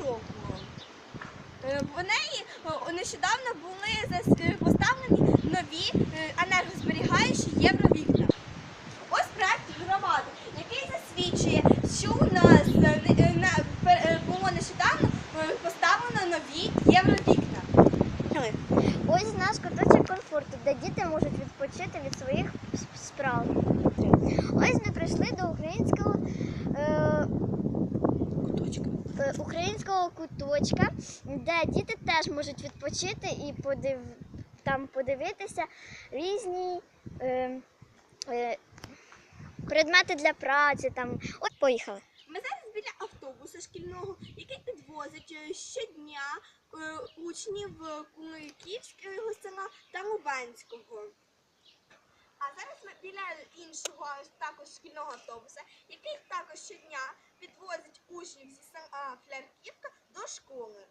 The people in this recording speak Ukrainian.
року. Е, В неї нещодавно були поставлені нові е, енергозберігаючі євровікна. Ось проєкт громади, який засвідчує, що у нас е, було нещодавно поставлено нові євровікна. Ось у нас куточок комфорту, де діти можуть відпочити від своїх справ. Українського куточка, де діти теж можуть відпочити і подив... там подивитися різні е, е, предмети для праці. Там. От поїхали. Ми зараз біля автобуса шкільного, який підвозить е, щодня е, учнів е, Куйківського села та Лубенського. А зараз ми біля іншого також шкільного автобуса, який також щодня Підвозить учнів зі села Флярківка до школи.